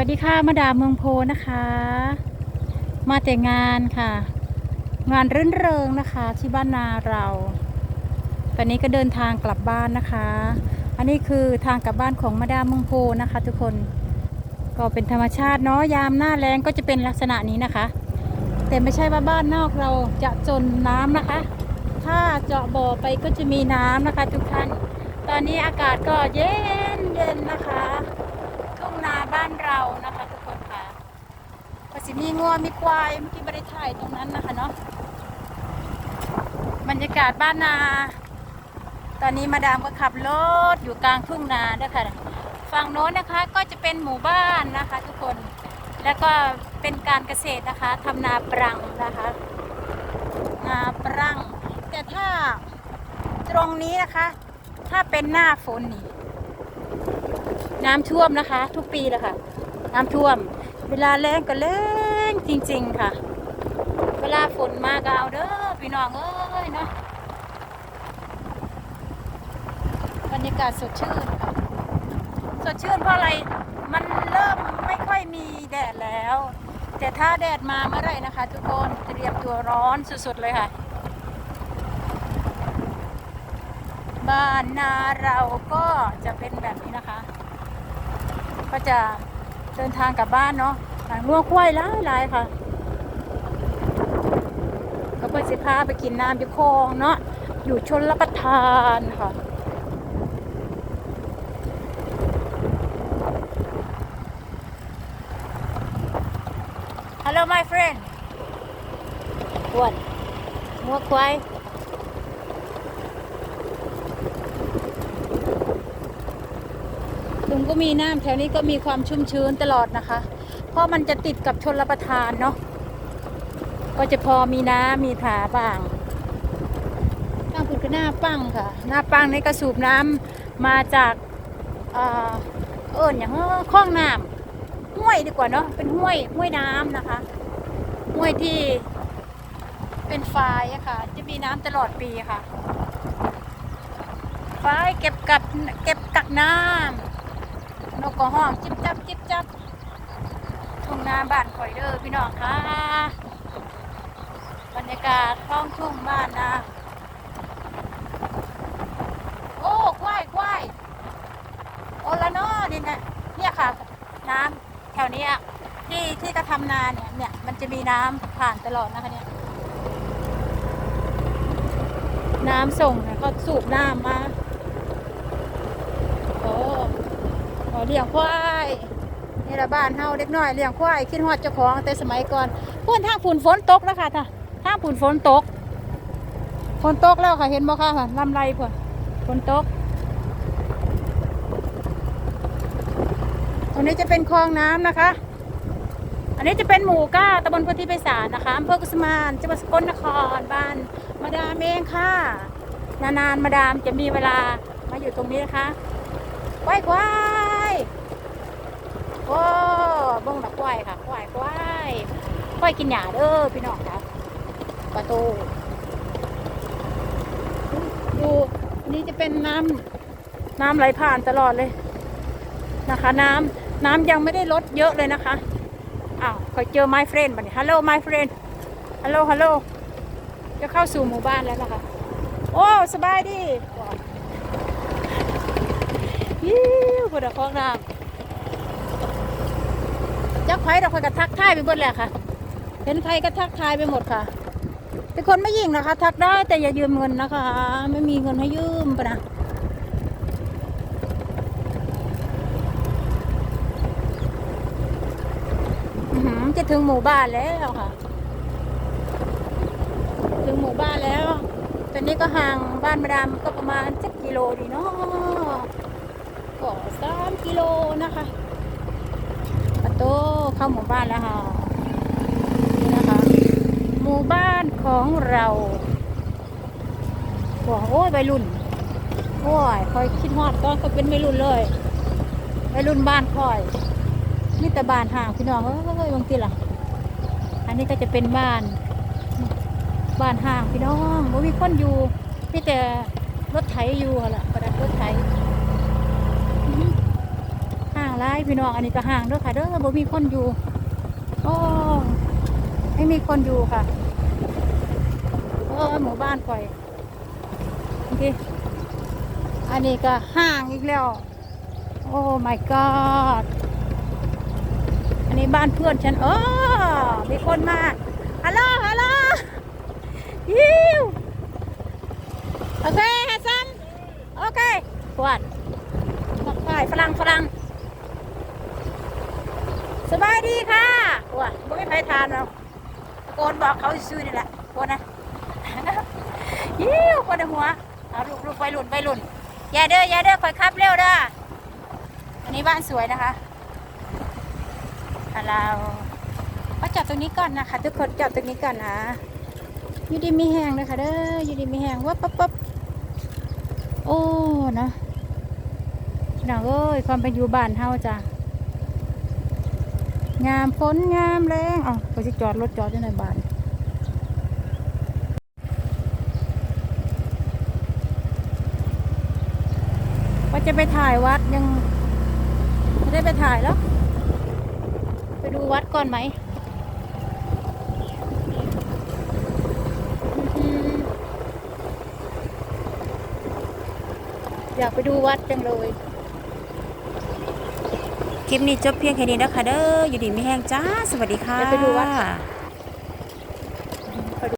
วัสดีค่ะมาดามเมืองโพนะคะ มาแต่งานค่ะ งานรื่นเริงนะคะที่บ้านนาเรา ตอนนี้ก็เดินทางกลับบ้านนะคะ อันนี้คือทางกลับบ้านของมาดามเมืองโพนะคะ ทุกคนก็เป็นธรรมชาติเนาะยามหน้าแรงก็จะเป็นลักษณะนี้นะคะ แต่ไม่ใช่ว่าบ้านนอกเราจะจนน้ำนะคะ ถ้าเจาะบ่อไปก็จะมีน้ำนะคะ ทุกท่าน ตอนนี้อากาศก็เย็นเย็นนะคะ ทุ่งนาบ้านเรานะคะ ทุกคนค่ะก็สิ มีงัวมีควายเมื่อกี้ไม่ได้ถ่ายตรงนั้นนะคะเนาะบรรยากาศบ้านนา ตอนนี้มาดามก็ขับรถอยู่กลางทุ่งนาด้วยค่ะฝั่งโน้นนะคะก็จะเป็นหมู่บ้านนะคะ ทุกคนแล้วก็เป็นการเกษตรนะคะทำนาปรังนะคะ นาปรัง แต่ถ้าตรงนี้นะคะ ถ้าเป็นหน้าฝนนี่น้ำท่วมนะคะ ทุกปีเลยค่ะ น้ำท่วม เวลาแรงก็แรงจริง ๆ ค่ะ เวลาฝนมาก็เอาเด้อพี่น้องเอ้ยเนาะบรรยากาศสดชื่นค่ะสดชื่นเพราะอะไรมันเริ่มไม่ค่อยมีแดดแล้ว แต่ถ้าแดดมาเมื่อไรนะคะ ทุกคนเตรียมตัวร้อนสุดๆเลยค่ะ บ้านนาเราก็จะเป็นแบบนี้นะคะ ก็จะ เดินทางกลับบ้านเนาะหลังง่วงควยหลายหลายค่ะก็เพื่อสิพาไปกินน้ำอยู่คลองเนาะอยู่ชนรับประทานค่ะ Hello my friend อ้วนงัวควาย ลุงก็มีน้ำแถวนี้ก็มีความชุ่มชื้นตลอดนะคะ เพราะมันจะติดกับชนรประทานเนาะก็จะพอมีน้ำมีถาบ้างตั้งคุณก็หน้าปั้งค่ะ หน้าปั้งนี่ก็สูบน้ำมาจากเออเอิญอย่างคลองน้ำห้วยดีกว่าเนาะเป็นห้วยห้วยน้ำนะคะห้วยที่เป็นฝายอะค่ะ จะมีน้ำตลอดปีค่ะฝายเก็บกับเก็บกักน้ำ นกก็ห้องจิบจับจิบจับทุ่งนาบ้านข่อยเด้อพี่น้องค่ะ บรรยากาศท้องทุ่งบ้านนะโอ้ควายควายโอละเนอนี่นะเนี่ยค่ะ น้ำแถวนี้ที่ที่กระทำนาเนี่ยเนี่ยมันจะมีน้ำผ่านตลอดนะคะเนี่ยน้ำส่งเนี่ยก็สูบน้ำมาโอ้ ขอเลี้ยงควายนี่ละบ้านเฮาเด็กน้อยเลี้ยงควายคิดฮอดเจ้าของแต่สมัยก่อนพุ่นทางฝุ่นฝนตกนะคะท่าทางฝุ่นฝนตกฝนตกแล้วค่ะเห็นบ่คะลำไรพวกฝนตกตรงนี้จะเป็นคลองน้ำนะคะ อันนี้จะเป็นหมู่ก้าตำบลพุทธิไพศาลนะคะอำเภอกุสมานจังหวัดสกลนครบ้านมาดามเองค่ะ นานๆมาดามจะมีเวลามาอยู่ตรงนี้นะคะควายควาย โอ้บ้งดอกควายค่ะควายควายควายกินหญ้าเด้อพี่น้องครับประตูดูนี่จะเป็นน้ำน้ำไหลผ่านตลอดเลยนะคะ น้ำน้ำยังไม่ได้ลดเยอะเลยนะคะอ้าวคอยเจอ my friend บัดนี้ hello my friend hello hello จะเข้าสู่หมู่บ้านแล้วนะคะ โอ้ สบายดีว้า ยิ้วคนละคอกน้ำยักษ์ไผ่เราคอยกระทักทายไปหมดแหละค่ะ เห็นใครก็ทักทายไปหมดค่ะ เป็นคนไม่ยิงนะคะ ทักได้แต่อย่ายืมเงินนะคะ ไม่มีเงินให้ยืมปะนะจะถึงหมู่บ้านแล้วค่ะ ถึงหมู่บ้านแล้ว ตอนนี้ก็ห่างบ้านมาดามก็ประมาณสักกิโลดีเนาะ ก็สามกิโลนะคะประตูเข้าหมู่บ้านแล้วค่ะนี่นะคะ หมู่บ้านของเราบอกโอ้ยวัยรุ่นโอ้ยคอยคิดฮอดตอนก็เป็นวัยรุ่นเลยวัยรุ่นบ้านคอยนี่แต่บ้านห่างพี่น้องเอ้ยบางทีล่ะ อันนี้ก็จะเป็นบ้าน บ้านห่างพี่น้องบ่มีคนอยู่มีแต่รถไถอยู่ล่ะประดับรถไถ ห่างไรพี่น้องอันนี้ก็ห่างเด้อค่ะเด้อบ่มีคนอยู่โอ้ไม่มีคนอยู่ค่ะเออหมู่บ้านก่อยโอเคอันนี้ก็ห่างอีกแล้ว โอ้ my god อันนี้บ้านเพื่อนฉันเออมีคนมาฮัลโหลฮัลโหลยิวโอเคฮัสซันโอเคกวาดทักทายฝรั่งฝรั่งสบายดีค่ะกวาไม่ไปทานเราโกนบอกเขาซื้อนี่แหละโกวาดนะยิวกวาดหัวเอาลูกลูกไปหลุนไปหลุนอย่าเด้ออย่าเด้อคอยขับเร็วเด้ออันนี้บ้านสวยนะคะฮัลโหลมาจอดตรงนี้ก่อนนะคะ ทุกคนจอดตรงนี้ก่อนนะยูดีมีแหงเลยค่ะเด้อยูดีมีแหงวับปั๊บปั๊บโอ้นะน้องเอ้ยความเป็นอยู่บ้านเฮาจ้ะ งามฝนงามแรงอ๋อก็จะจอดรถจอดอยู่ในบ้านว่าจะไปถ่ายวัดยังไม่ได้ไปถ่ายแล้ว ไปดูวัดก่อนไหมอยากไปดูวัดจังเลย คลิปนี้จบเพียงแค่นี้นะคะเด้ออยู่ดีไม่แห้งจ้า สวัสดีค่ะไปดูวัดค่ะ